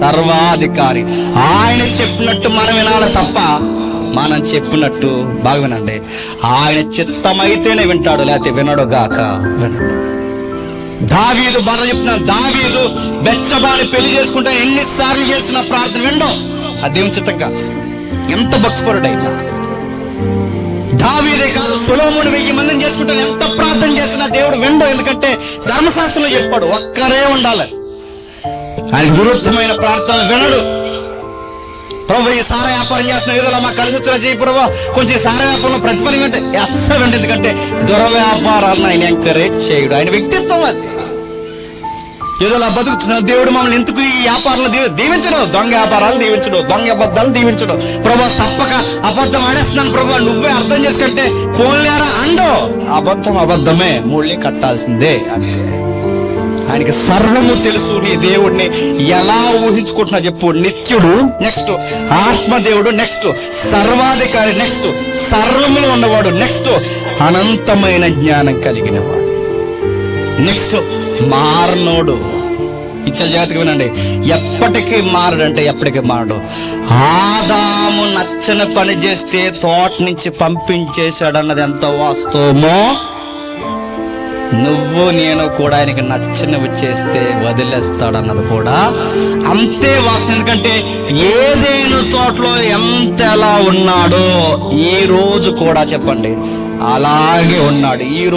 సర్వాధికారి. ఆయన చెప్పినట్టు మనం వినాలి తప్ప మనం చెప్పినట్టు బాగా వినండి. ఆయన చిత్తమైతేనే వింటాడు లేకపోతే వినడు గాక. వినడు. దావీదు బాధ చెప్పిన దావీదు బెచ్చబాని పెళ్ళి చేసుకుంటే ఎన్నిసార్లు చేసిన ప్రార్థన విండో ఆ దేవుని చిత్తం కాదు ఎంత భక్తిపరుడైనా. దావీదే కాదు సులోముడు వెయ్యి మందిని చేసుకుంటే ఎంత ప్రార్థన చేసినా దేవుడు విండో ఎందుకంటే ధర్మశాస్త్రంలో చెప్పాడు ఒక్కరే ఉండాలి. ఆయన విరుద్ధమైన ప్రార్థన వినడు. ప్రభు ఈ సారా వ్యాపారం చేస్తున్న విధంగా మా కలిసి వచ్చిన చేయి ప్రభు కొంచెం ఈ సారా వ్యాపారంలో ప్రతిఫలం అంటే అస్సలు ఎందుకంటే ఎందుకంటే దురవ్యాపారాలను ఆయన ఎంకరేజ్ చేయడు. ఆయన వ్యక్తిత్వం అది. ఏదో అలా బతుకుతున్నా దేవుడు మమ్మల్ని ఎందుకు ఈ వ్యాపారాలు దీవ దీవించడం? దొంగ వ్యాపారాలు దీవించడం దొంగ అబద్ధాలు దీవించడం. ప్రభా తప్పక అబద్ధం ఆడేస్తున్నాను ప్రభా నువ్వే అర్థం చేసుకుంటే పోలేరా అండో అబద్ధం అబద్ధమే ముళ్ళి కట్టాల్సిందే అంతే. ఆయనకి సర్వము తెలుసు. నీ దేవుడిని ఎలా ఊహించుకుంటున్నా చెప్పు. నిత్యుడు నెక్స్ట్ ఆత్మదేవుడు నెక్స్ట్ సర్వాధికారి నెక్స్ట్ సర్వములు ఉన్నవాడు నెక్స్ట్ అనంతమైన జ్ఞానం కలిగినవాడు. నెక్స్ట్ మారనోడు. ఇచ్చల జాగ్రత్తగా వినండి. ఎప్పటికీ మారడంటే ఎప్పటికీ మారడు. ఆదాము నచ్చని పని చేస్తే తోట నుంచి పంపించేశాడు అన్నది ఎంత వాస్తవమో నువ్వు నేను కూడా ఆయనకి నచ్చినవి చేస్తే వదిలేస్తాడన్నది కూడా అంతే వాస్తవం. ఎందుకంటే ఏదైనా తోటలో ఎంత ఎలా ఉన్నాడో ఈ రోజు కూడా చెప్పండి. అలాగే ఉన్నాడు. ఈ